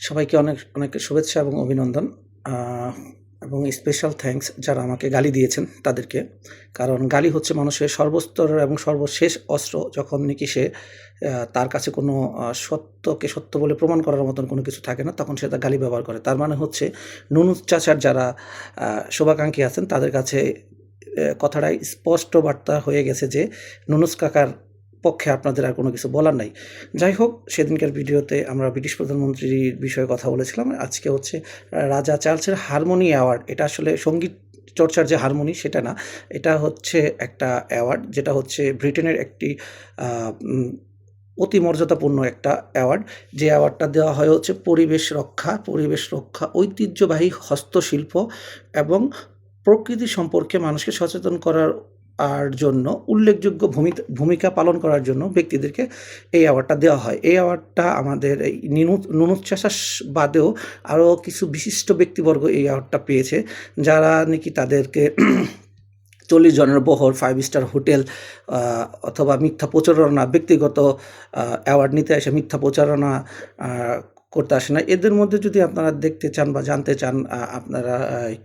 সবাইকে অনেক অনেক শুভেচ্ছা এবং অভিনন্দন এবং স্পেশাল থ্যাঙ্কস যারা আমাকে গালি দিয়েছেন তাদেরকে। কারণ গালি হচ্ছে মানুষের সর্বস্তরের এবং সর্বশেষ অস্ত্র, যখন নাকি সে তার কাছে কোনো সত্যকে সত্য বলে প্রমাণ করার মতন কোনো কিছু থাকে না, তখন সে তার গালি ব্যবহার করে। তার মানে হচ্ছে নুনু চাচার যারা শুভাকাঙ্ক্ষী আছেন, তাদের কাছে কথাটাই স্পষ্ট বার্তা হয়ে গেছে যে, নুনুস কাকার পক্ষে আপনাদের আর কোনো কিছু বলার নাই। যাই হোক, সেদিনকার ভিডিওতে আমরা ব্রিটিশ প্রধানমন্ত্রীর বিষয়ে কথা বলেছিলাম। আজকে হচ্ছে রাজা চার্লসের হারমোনি অ্যাওয়ার্ড। এটা আসলে সংগীত চর্চার যে হারমোনি, সেটা না। এটা হচ্ছে একটা অ্যাওয়ার্ড, যেটা হচ্ছে ব্রিটেনের একটি অতি মর্যাদাপূর্ণ একটা অ্যাওয়ার্ড। যে অ্যাওয়ার্ডটা দেওয়া হয় হচ্ছে পরিবেশ রক্ষা পরিবেশ রক্ষা, ঐতিহ্যবাহী হস্তশিল্প এবং প্রকৃতি সম্পর্কে মানুষকে সচেতন করার আর জন্য উল্লেখযোগ্য ভূমিকা পালন করার জন্য ব্যক্তিদেরকে এই অ্যাওয়ার্ডটা দেওয়া হয়। এই অ্যাওয়ার্ডটা আমাদের এই নিনু নুনুচ্ছ্বাস বাদেও আরও কিছু বিশিষ্ট ব্যক্তিবর্গ এই অ্যাওয়ার্ডটা পেয়েছে, যারা নাকি তাদেরকে চল্লিশ জনের বহর ফাইভ স্টার হোটেল অথবা মিথ্যা প্রচারণা, ব্যক্তিগত অ্যাওয়ার্ড নিতে এসে মিথ্যা প্রচারণা করতে আসে না। এদের মধ্যে যদি আপনারা দেখতে চান বা জানতে চান আপনারা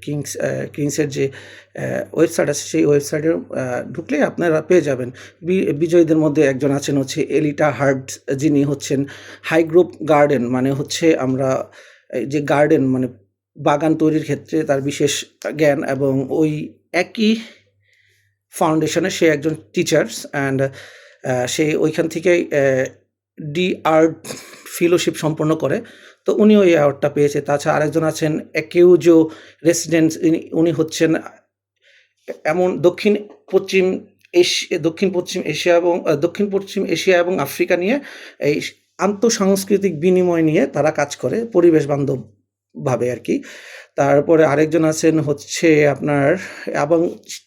কিংস কিংসের যে ওয়েবসাইট আছে, সেই ওয়েবসাইটে ঢুকলে আপনারা পেয়ে যাবেন। বিজয়ীদের মধ্যে একজন আছেন হচ্ছে এলিটা হার্ট, যিনি হচ্ছেন হাই গ্রুপ গার্ডেন মানে হচ্ছে আমরা যে গার্ডেন মানে বাগান তৈরির ক্ষেত্রে তার বিশেষ জ্ঞান এবং ওই একই ফাউন্ডেশনে সে একজন টিচার্স, অ্যান্ড সে ওইখান থেকেই ডি আর্ট ফেলোশিপ সম্পন্ন করে, তো উনিও এই অ্যাওয়ার্ডটা পেয়েছে। তাছাড়া আরেকজন আছেন একিউজো রেসিডেন্টস উনি হচ্ছেন এমন দক্ষিণ, পশ্চিম এশিয়া দক্ষিণ পশ্চিম এশিয়া এবং দক্ষিণ পশ্চিম এশিয়া এবং আফ্রিকা নিয়ে এই আন্তঃসাংস্কৃতিক বিনিময় নিয়ে তারা কাজ করে, পরিবেশ বান্ধব ভাবে আর কি। তারপরে আরেকজন আছেন হচ্ছে আপনার, এবং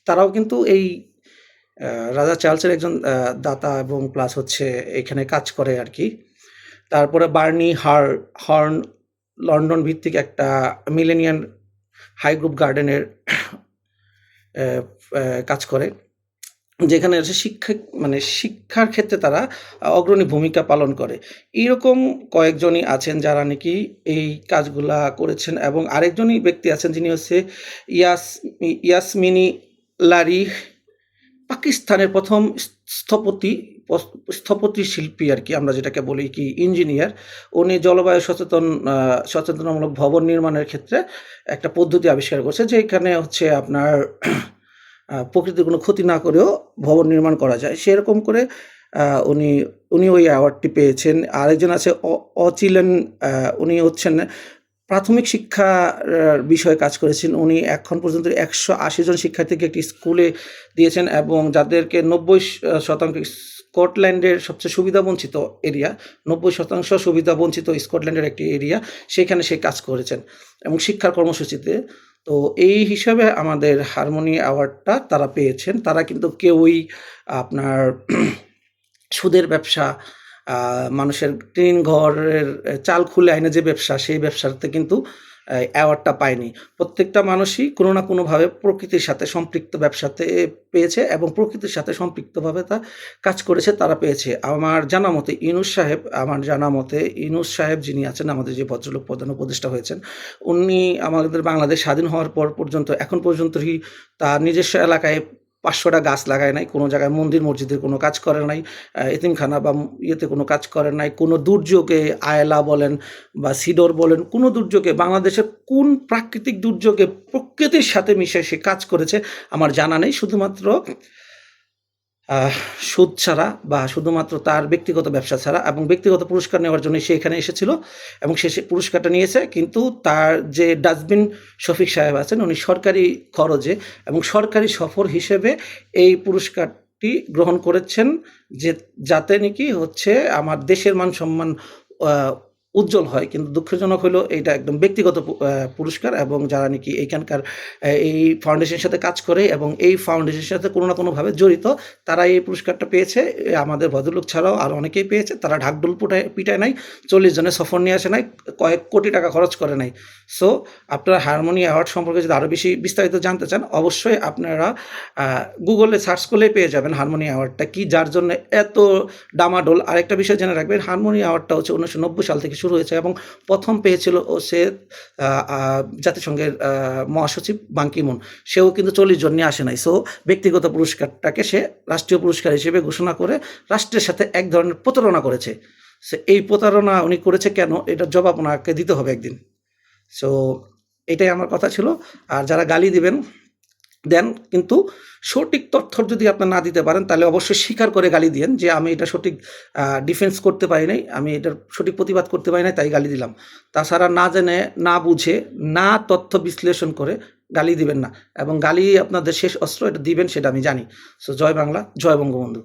তারাও কিন্তু এই রাজা চার্লসের একজন দাতা এবং প্লাস হচ্ছে এখানে কাজ করে আর কি। তারপরে বার্নি হার, হর্ন লন্ডন ভিত্তিক একটা মিলেনিয়ান হাই গ্রুপ গার্ডেনের কাজ করে। যেখানে হচ্ছে শিক্ষা মানে শিক্ষার ক্ষেত্রে তারা অগ্রণী ভূমিকা পালন করে। এইরকম কয়েকজনই আছেন যারা নাকি এই কাজগুলা করেছেন এবং আরেকজনই ব্যক্তি আছেন যিনি হচ্ছে ইয়াস, ইয়াসমিনি লারি পাকিস্তানের প্রথম স্থপতি স্থপতি শিল্পী আর কি, আমরা যেটাকে বলি কি, ইঞ্জিনিয়ার। উনি জলবায়ু সচেতন সচেতনামূলক ভবন নির্মাণের ক্ষেত্রে একটা পদ্ধতি আবিষ্কার করছে, যেখানে হচ্ছে আপনার প্রকৃতির কোনো ক্ষতি না করেও ভবন নির্মাণ করা যায়। সেরকম করে উনি উনি ওই অ্যাওয়ার্ডটি পেয়েছেন। আরেকজন আছে অচিলেন উনি হচ্ছেন প্রাথমিক শিক্ষা বিষয়ে কাজ করেছেন উনি। এখন পর্যন্ত একশো আশি জন শিক্ষার্থীকে একটি স্কুলে দিয়েছেন এবং যাদেরকে নব্বই শতাংশ স্কটল্যান্ডের সবচেয়ে সুবিধাবঞ্চিত এরিয়া, নব্বই শতাংশ সুবিধা বঞ্চিত স্কটল্যান্ডের একটি এরিয়া, সেখানে সে কাজ করেছেন এবং শিক্ষার কর্মসূচিতে। তো এই হিসাবে আমাদের হারমোনি অ্যাওয়ার্ডটা তারা পেয়েছেন। তারা কিন্তু কেউই আপনার সুদের ব্যবসা মানুষের টিন ঘরের চাল খুলে আইনে যে ব্যবসা, সেই ব্যবসাতে কিন্তু অ্যাওয়ার্ডটা পায়নি। প্রত্যেকটা মানুষই কোনো না কোনোভাবে প্রকৃতির সাথে সম্পৃক্ত ব্যবসাতে পেয়েছে এবং প্রকৃতির সাথে সম্পৃক্তভাবে তা কাজ করেছে, তারা পেয়েছে। আমার জানা মতে ইনুস সাহেব, আমার জানা মতে ইনুস সাহেব যিনি আছেন, আমাদের যে ভদ্রলোক প্রধান উপদেষ্টা হয়েছেন, উনি আমাদের বাংলাদেশ স্বাধীন হওয়ার পর পর্যন্ত, এখন পর্যন্তই তার নিজস্ব এলাকায় পাঁচশোটা গাছ লাগায় নাই, কোনো জায়গায় মন্দির মসজিদের কোনো কাজ করে নাই এতিমখানা বা ইয়েতে কোনো কাজ করে নাই, কোনো দুর্যোগে আয়লা বলেন বা সিডর বলেন, কোনো দুর্যোগে বাংলাদেশের কোন প্রাকৃতিক দুর্যোগে প্রকৃতির সাথে মিশে সে কাজ করেছে, আমার জানা নেই। শুধুমাত্র সুদ ছাড়া বা শুধুমাত্র তার ব্যক্তিগত ব্যবসা ছাড়া এবং ব্যক্তিগত পুরস্কার নেওয়ার জন্য সে এখানে এসেছিল এবং সে পুরস্কারটা নিয়েছে। কিন্তু তার যে ডাস্টবিন শফিক সাহেব আছেন, উনি সরকারি খরচে এবং সরকারি সফর হিসেবে এই পুরস্কারটি গ্রহণ করেছেন যে যাতে নাকি হচ্ছে আমার দেশের মান সম্মান উজ্জ্বল হয়, কিন্তু দুঃখজনক হলো এটা একদম ব্যক্তিগত পুরস্কার এবং যারা নাকি এইখানকার এই ফাউন্ডেশনের সাথে কাজ করে এবং এই ফাউন্ডেশনের সাথে কোনো না কোনোভাবে জড়িত তারা এই পুরস্কারটা পেয়েছে। আমাদের ভদ্রলোক ছাড়াও আর অনেকেই পেয়েছে, তারা ঢাকডোল পুটায়, পিটায় নাই, চল্লিশ জনের সফর নিয়ে আসে নাই, কয়েক কোটি টাকা খরচ করে নাই। সো আপনারা হারমোনি অ্যাওয়ার্ড সম্পর্কে যদি আরও বেশি বিস্তারিত জানতে চান, অবশ্যই আপনারা গুগলে সার্চ করলেই পেয়ে যাবেন হারমোনি অ্যাওয়ার্ডটা কি, যার জন্য এত ডামাডোল। আরেকটা বিষয় জেনে রাখবেন হারমোনি অ্যাওয়ার্ডটা হচ্ছে উনিশশো নব্বই সাল থেকে শুরু হয়েছে এবং প্রথম পেয়েছিল ও সে জাতিসংঘের মহাসচিব বাঙ্কিমুন সেও কিন্তু চল্লিশ জন নিয়ে আসে নাই। সো ব্যক্তিগত পুরস্কারটাকে সে রাষ্ট্রীয় পুরস্কার হিসেবে ঘোষণা করে রাষ্ট্রের সাথে এক ধরনের প্রতারণা করেছে। সে এই প্রতারণা উনি করেছে কেন? এটার জবাব ওনাকে দিতে হবে একদিন। সো এটাই আমার কথা ছিল। আর যারা গালি দিবেন দেন, কিন্তু সঠিক তথ্য যদি আপনি না দিতে পারেন, তাহলে অবশ্যই স্বীকার করে গালি দিয়েন যে আমি এটা সঠিক ডিফেন্স করতে পারি নাই, আমি এটার সঠিক প্রতিবাদ করতে পারি নাই, তাই গালি দিলাম। তাছাড়া না জেনে, না বুঝে, না তথ্য বিশ্লেষণ করে গালি দিবেন না। এবং গালি আপনাদের শেষ অস্ত্র এটা দিবেন সেটা আমি জানি। সো জয় বাংলা, জয় বঙ্গবন্ধু।